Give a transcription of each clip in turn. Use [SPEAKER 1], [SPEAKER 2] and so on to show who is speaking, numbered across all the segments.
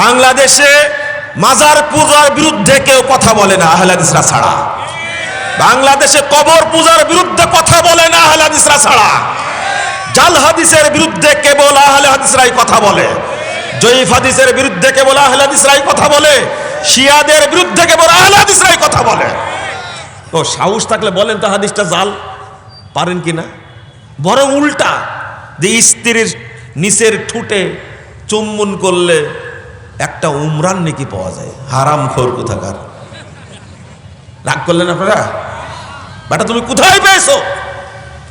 [SPEAKER 1] বাংলাদেশে মাজার পূজার বিরুদ্ধে কেউ কথা বলে না, আহলাদিসরা ছাড়া। বাংলাদেশে কবর পূজার বিরুদ্ধে কথা বলে না, আহলাদিসরা ছাড়া। জাল হাদিসের বিরুদ্ধে কেবল আহলে হাদিসরাই কথা বলে। জয়ীফ হাদিসের বিরুদ্ধে কেবল আহলে হাদিসরাই কথা বলে। শিয়াদের বিরুদ্ধে কেবল আহলে হাদিসরাই কথা বলে। তো সাহস থাকলে বলেন তো হাদিসটা জাল। পারেন কি না? বরং উল্টা, যে স্ত্রীর নিচের ঠুটে চুম্বন করলে একটা উমরান নাকি পাওয়া যায়। হারাম খোর কোথাকার। রাগ করলেন আপনারা? বেটা, তুমি কোথায় পেয়েছ?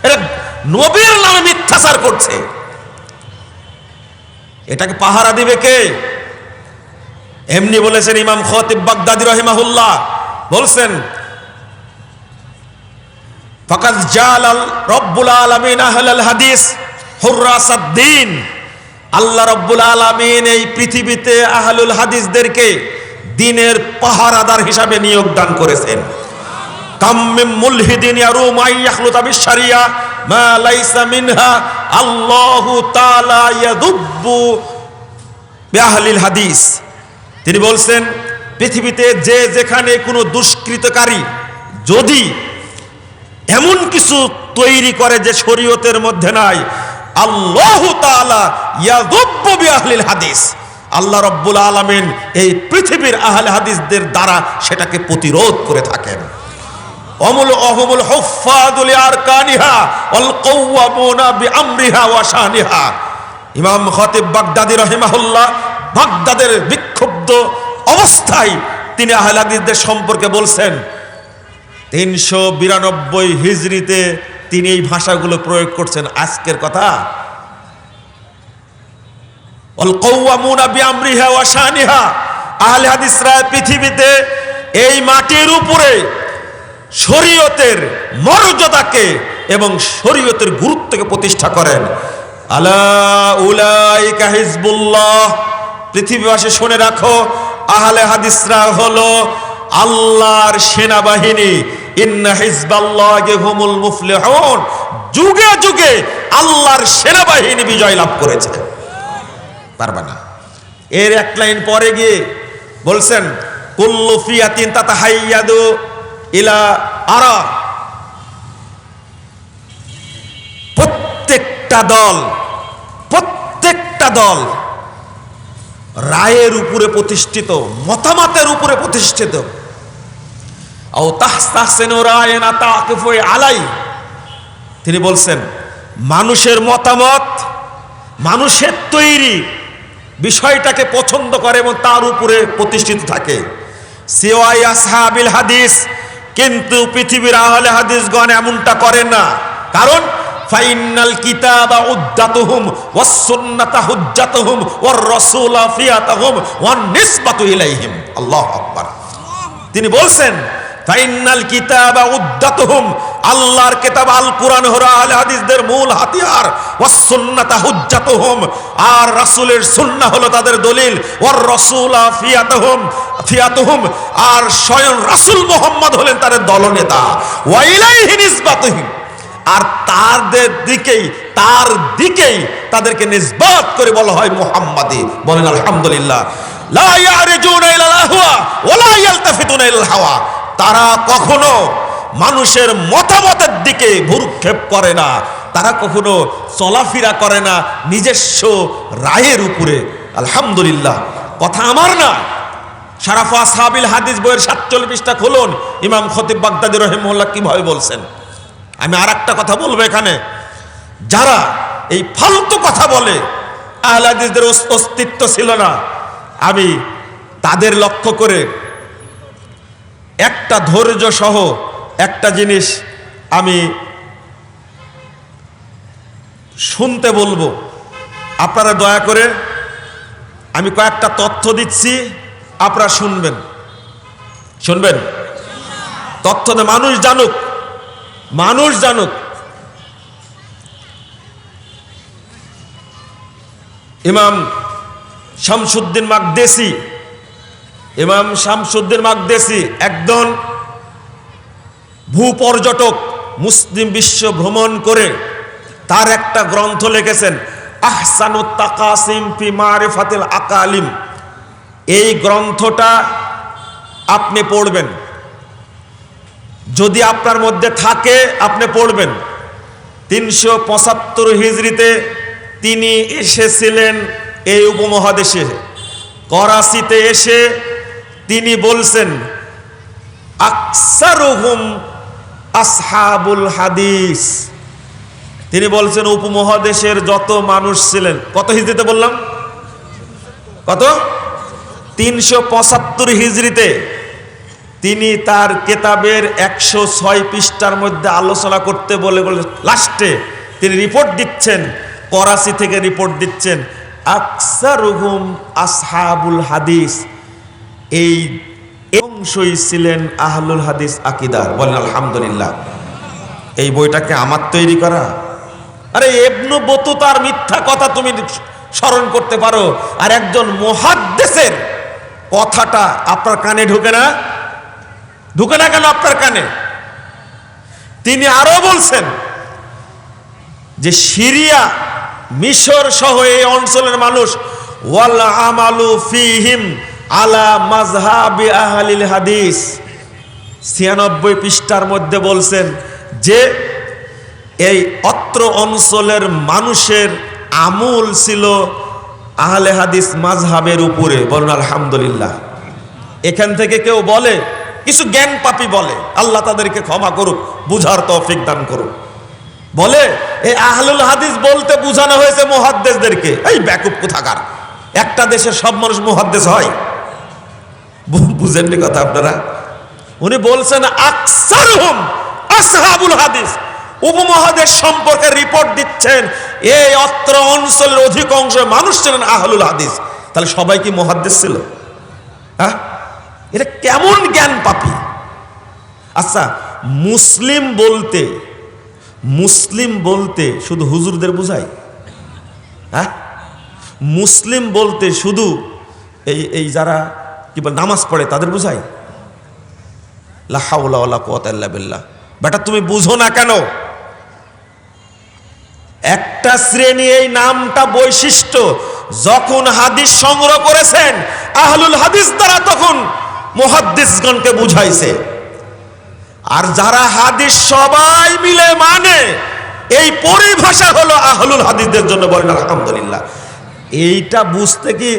[SPEAKER 1] এটা নবীর নামে মিথ্যাচার করছে। এটাকে পাহারা দিবে কে? এমনি বলেছেন ইমাম খতিব বাগদাদি রহিমাহুল্লাহ। বলছেন, ফাকাদ জালাল রব্বুল আলামিন আহলাল হাদিস হুররাসাদ্দিন আল্লাহ রব্বুল আলামিন এই পৃথিবীতে আহলুল হাদিসদেরকে দিনের পাহারাদার হিসাবে নিয়োগ দান করেছেন। হাদিস। তিনি বলছেন, পৃথিবীতে যে যেখানে কোনো দুষ্কৃতকারী যদি এমন কিছু তৈরি করে যে শরীয়তের মধ্যে নাই আল্লাহ আল্লাহ রব্বুল আলামিন এই পৃথিবীর আহলে হাদিসদের দ্বারা সেটাকে প্রতিরোধ করে থাকেন। অহমুল ইমাম বাগদাদি বাগদাদের বিক্ষুব্ধ অবস্থায় তিনি আহলে হাদিসদের সম্পর্কে বলছেন তিনশো বিরানব্বই হিজড়িতে তিনি এই ভাষাগুলো প্রয়োগ করছেন। আজকের কথা। পৃথিবীতে এই মাটির উপরে শরীয়তের মর্যাদাকে এবং শরীয়তের গুরুত্বকে প্রতিষ্ঠা করেন। আলা উলাইকা হিজবুল্লাহ। পৃথিবীবাসী শুনে রাখো, আহলে হাদিসরা হলো আল্লাহর সেনাবাহিনী। যুগে যুগে আল্লাহর সেনাবাহিনী বিজয় লাভ করেছে। পারবে না। এর এক লাইন পরে গিয়ে বলছেন ইলা আরা। প্রত্যেকটা দল প্রত্যেকটা দল রায়ের উপরে প্রতিষ্ঠিত, মতামতের উপরে প্রতিষ্ঠিত ও আলাই। তিনি বলছেন, মানুষের মতামত, মানুষের তৈরি বিষয়টাকে পছন্দ করে এবং তার উপরে প্রতিষ্ঠিত থাকে। হাদিস, কিন্তু পৃথিবীর আহলে হাদিসগণ এমনটা করেন না। কারণ, ফাইনাল ওয়ান ইলাইহিম। তিনি বলছেন ফাইনাল কিতাবা উদ্দাতুহুম। আল্লাহর কিতাব আল কুরআন হলো আহলে হাদিসদের মূল হাতিয়ার। ওয়াস সুন্নাতা হুজ্জাতুহুম। আর রাসূলের সুন্নাহ হলো তাদের দলিল। ওয়ার রাসূলা ফিয়াতুহুম। ফিয়াতুহুম। আর স্বয়ং রাসূল মুহাম্মদ হলেন তাদের দলনেতা। ওয়া ইলাইহি নিসবাতুহুম। আর তাদের দিকেই, তার দিকেই তাদেরকে নিসবাত করে বলা হয় মুহাম্মাদি। বলেন আলহামদুলিল্লাহ। লা ইয়ারজুনা ইলাল আহওয়া ওয়ালা ইয়ালতাফিতুনা ইলাল হাওয়া। তারা কখনো মানুষের মতামতের দিকে ভুরুক্ষেপ করে না, তারা কখনো চলাফেরা করে না, নিজস্ব রায়ের উপরে। আলহামদুলিল্লাহ। কথা আমার না। সারাফা সাহাবিল হাদিস বইয়ের সাতচল্লিশটা খুলুন। ইমাম খতিব বাগদাদি রহিমুল্লাহ কীভাবে বলছেন? আমি আর কথা বলব এখানে। যারা এই ফালতু কথা বলে আহলাদিসদের অস্তিত্ব ছিল না। আমি তাদের লক্ষ্য করে একটা ধৈর্য সহ একটা জিনিস আমি শুনতে বলব। আপনারা দয়া করে আমি কয়েকটা তথ্য দিচ্ছি, আপনারা শুনবেন। শুনবেন? তথ্য মানুষ জানুক। মানুষ জানুক। ইমাম শামসুদ্দিন মাকদেসি ইমাম শামসুদ্দিন মাকদেসি একজন ভূপর্যটক মুসলিম বিশ্ব ভ্রমণ করে তার একটা গ্রন্থ লিখেছেন আহসানুত তাকাসিম ফি মারিফাতিল আকালিম। এই গ্রন্থটা আপনি পড়বেন। যদি আপনার মধ্যে থাকে, আপনি পড়বেন। তিনশো পঁচাত্তর হিজড়িতে তিনি এসেছিলেন এই উপমহাদেশে। করাচিতে এসে তিনি বলছেন, আকসারুহুম আসহাবুল হাদিস। তিনি বলছেন, উপমহাদেশের যত মানুষ ছিলেন। কত হিজড়িতে বললাম? কত? তিনশো পঁচাত্তর হিজড়িতে তিনি তার কেতাবের একশো ছয় পৃষ্ঠার মধ্যে আলোচনা করতে বলে বলে লাস্টে তিনি রিপোর্ট দিচ্ছেন, করাচি থেকে রিপোর্ট দিচ্ছেন, আকসারুহুম আসহাবুল হাদিস। এই অংশই ছিলেন আহলুল হাদিস আকিদার বলেন আলহামদুলিল্লাহ। এই বইটাকে আমার তৈরি করা? আরে এবনু বতু তার মিথ্যা কথা তুমি স্মরণ করতে পারো। আর একজন মহাদ্দেশের কথাটা আপনার কানে ঢুকে না? ঢুকে না কেন আপনার কানে? তিনি আরও বলছেন যে, সিরিয়া, মিশর সহ এই অঞ্চলের মানুষ ওয়াল আমালু ফিহিম আলা মাজহাবি আহলিল হাদিস। ছিয়ানব্বই পৃষ্ঠার মধ্যে বলছেন যে, এই অত্র অঞ্চলের মানুষের আমূল ছিল আহলে হাদিস মাজহাবের উপরে। বলুন, আলহামদুলিল্লাহ। এখান থেকে কেউ বলে, কিছু জ্ঞান পাপি বলে, আল্লাহ তাদেরকে ক্ষমা করুক, বুঝার তৌফিক দান করুক। বলে এই আহলুল হাদিস বলতে বোঝানো হয়েছে মুহাদ্দেসদেরকে। এই ব্যাকুপ কোথাকার? একটা দেশের সব মানুষ মুহাদ্দেস হয়। বুঝেননি কথা আপনারা? উনি বলছেন আকসার হুম আসহাবুল হাদিস। উপমহাদেশ সম্পর্কে রিপোর্ট দিচ্ছেন, এই অত্র অঞ্চলের অধিকাংশ মানুষ ছিলেন আহলুল হাদিস। তাহলে সবাই কি মহাদ্দেশ ছিল? হ্যাঁ? এটা কেমন জ্ঞান পাপি? আচ্ছা মুসলিম বলতে মুসলিম বলতে শুধু হুজুরদের বোঝায় হ্যাঁ? মুসলিম বলতে শুধু এই এই যারা কি বলে নামাজ পড়ে তাদের বুঝাই। লাহাউলা কোয়াতাল্লা বিল্লাহ। বেটা, তুমি বুঝো না কেন? একটা শ্রেণি এই নামটা বৈশিষ্ট্য। যখন হাদিস সংগ্রহ করেছেন, আহলুল হাদিস দ্বারা তখন মুহাদ্দিসগণকে বুঝাইছে। আর যারা হাদিস সবাই মিলে মানে এই পরিভাষা হলো আহলুল হাদিসদের জন্য বলেন আলহামদুলিল্লাহ। এইটা বুঝতে কি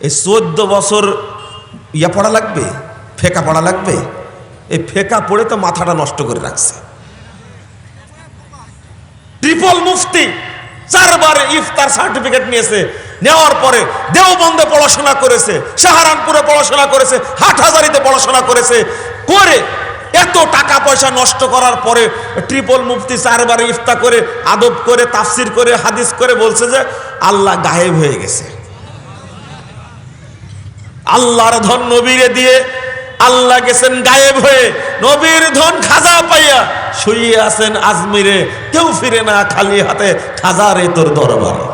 [SPEAKER 1] এই চোদ্দ বছর ইয়া পড়া লাগবে, ফেকা পড়া লাগবে, এই ফেকা পড়ে তো মাথাটা নষ্ট করে রাখছে। ট্রিপল মুফতি চারবার ইফতার সার্টিফিকেট নিয়েছে, নেওয়ার পরে দেওবন্দে পড়াশোনা করেছে, সাহারানপুরে পড়াশোনা করেছে, হাটহাজারিতে পড়াশোনা করেছে, করে এত টাকা পয়সা নষ্ট করার পরে ট্রিপল মুফতি চারবার ইফতা করে, আদব করে, তাফসির করে, হাদিস করে বলছে যে, আল্লাহ গায়েব হয়ে গেছে। আল্লাহর ধন নবীরে দিয়ে আল্লাহ গেছেন গায়েব হয়ে, নবীর ধন খাজা পাইয়া শুয়ে আছেন আজমিরে, কেউ ফিরে না খালি হাতে খাজা রে তোর দরবারে।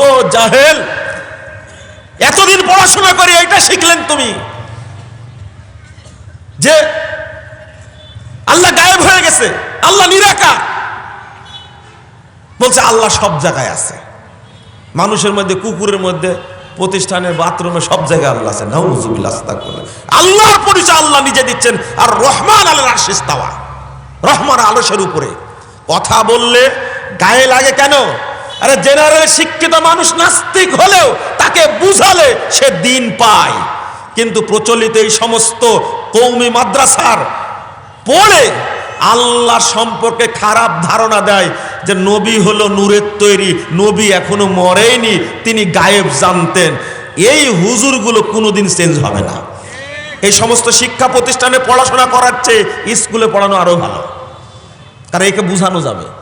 [SPEAKER 1] ও জাহেল, এতদিন পড়াশোনা করে এটা শিখলেন তুমি যে আল্লাহ গায়েব হয়ে গেছে, আল্লাহ নিরাকার। বলছে আল্লাহ সব জায়গায় আছে। মানুষের মধ্যে, কুকুরের মধ্যে প্রতিষ্ঠানে বাথরুমে সব জায়গায় আল্লাহ আছে। নাউজুবিল্লাহ, আস্তাগফিরুল্লাহ। আল্লাহর পরিচয় আল্লাহ নিজে দিচ্ছেন। আর রহমান আল রাশিস তাওয়া রহমান আলসের উপরে। কথা বললে গায়ে লাগে কেন? আরে জেনারেল শিক্ষিত মানুষ নাস্তিক হলেও তাকে বুঝালে সে দিন পায়। কিন্তু প্রচলিত এই সমস্ত কৌমি মাদ্রাসার পড়ে আল্লাহ সম্পর্কে খারাপ ধারণা দেয় যে নবী হলো নূরের তৈরি, নবী এখনও মরেনি, তিনি গায়েব জানতেন। এই হুজুরগুলো কোনোদিন চেঞ্জ হবে না। এই সমস্ত শিক্ষা প্রতিষ্ঠানে পড়াশোনা করার চেয়ে স্কুলে পড়ানো আরও ভালো। কারণ একে বোঝানো যাবে।